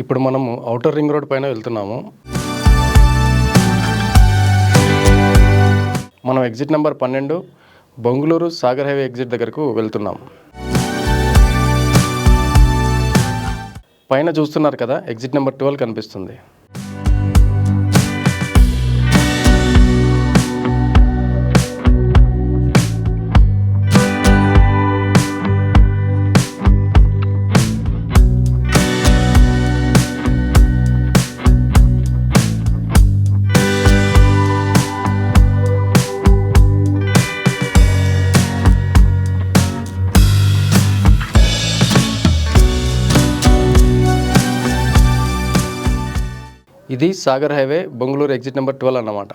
ఇప్పుడు మనము outer ring road పైన వెళ్తున్నాము. మనం ఎగ్జిట్ నెంబర్ పన్నెండు బొంగుళూరు సాగర్ హైవే ఎగ్జిట్ దగ్గరకు వెళ్తున్నాం. పైన చూస్తున్నారు కదా ఎగ్జిట్ నెంబర్ ట్వెల్వ్ కనిపిస్తుంది. ఇది Sagar highway Bengaluru exit number twelve అన్నమాట.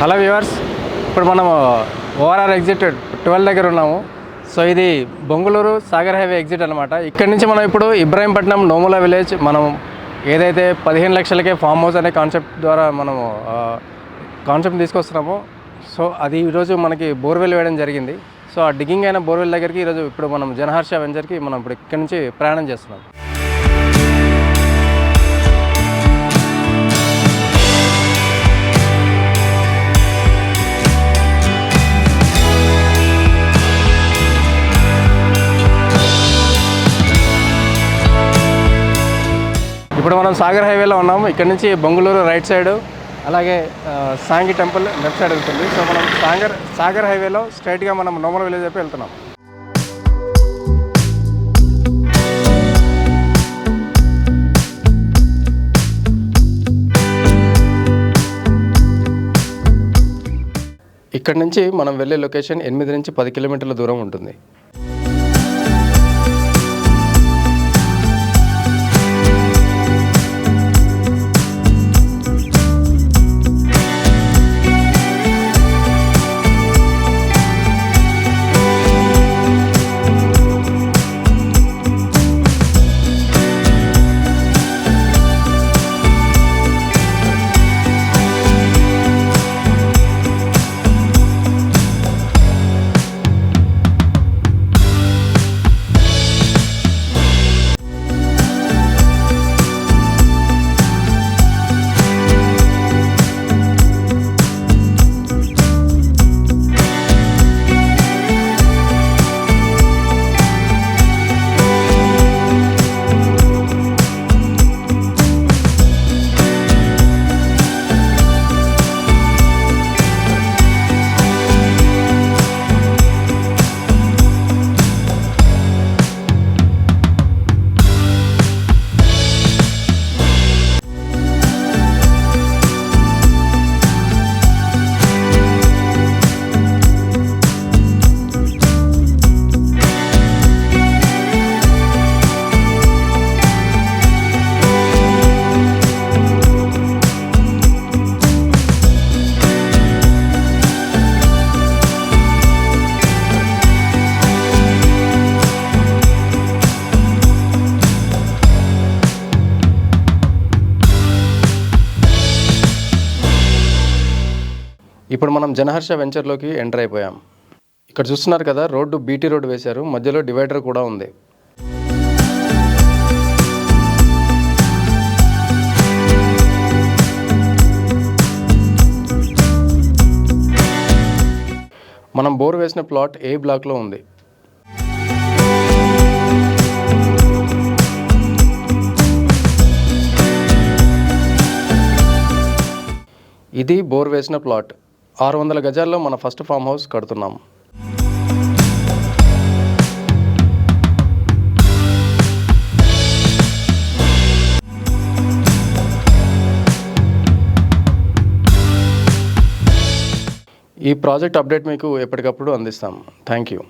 హలో వ్యూవర్స్ ఇప్పుడు మనము ఓఆర్ఆర్ ఎగ్జిట్ ట్వెల్వ్ దగ్గర ఉన్నాము. సో ఇది బొంగళూరు సాగర్ హైవే ఎగ్జిట్ అనమాట ఇక్కడ నుంచి మనం ఇప్పుడు ఇబ్రాహీంపట్నం నోముల విలేజ్ మనం ఏదైతే పదిహేను లక్షలకే ఫామ్ హౌస్ అనే కాన్సెప్ట్ ద్వారా మనము కాన్సెప్ట్ తీసుకొస్తున్నామో సో అది ఈరోజు మనకి బోర్వెల్ వేయడం జరిగింది. సో ఆ డిగ్గింగ్ అయిన బోర్వెల్ దగ్గరికి ఈరోజు ఇప్పుడు మనం జనహర్ష వెంచర్కి మనం ఇప్పుడు ఇక్కడ నుంచి ప్రయాణం చేస్తున్నాం. ఇప్పుడు మనం సాగర్ హైవేలో ఉన్నాం. ఇక్కడ నుంచి బొంగళూరు రైట్ సైడ్ అలాగే సాంగి టెంపుల్ లెఫ్ట్ సైడ్ వెళ్తుంది. సో మనం సాగర్ సాగర్ హైవేలో స్ట్రైట్గా మనం నోమల విలేజ్ వైపు వెళ్తున్నాం. ఇక్కడ నుంచి మనం వెళ్ళే లొకేషన్ ఎనిమిది నుంచి పది కిలోమీటర్ల దూరం ఉంటుంది. ఇప్పుడు మనం జనహర్ష వెంచర్లోకి ఎంటర్ అయిపోయాం. ఇక్కడ చూస్తున్నారు కదా రోడ్డు బీటీ రోడ్డు వేశారు మధ్యలో డివైడర్ కూడా ఉంది. మనం బోర్ వేసిన ప్లాట్ ఏ బ్లాక్లో ఉంది. ఇది బోర్ వేసిన ప్లాట్. ఆరు వందల గజాల్లో మన ఫస్ట్ ఫామ్ హౌస్ కడుతున్నాం. ఈ ప్రాజెక్ట్ అప్డేట్ మీకు ఎప్పటికప్పుడు అందిస్తాం. Thank you.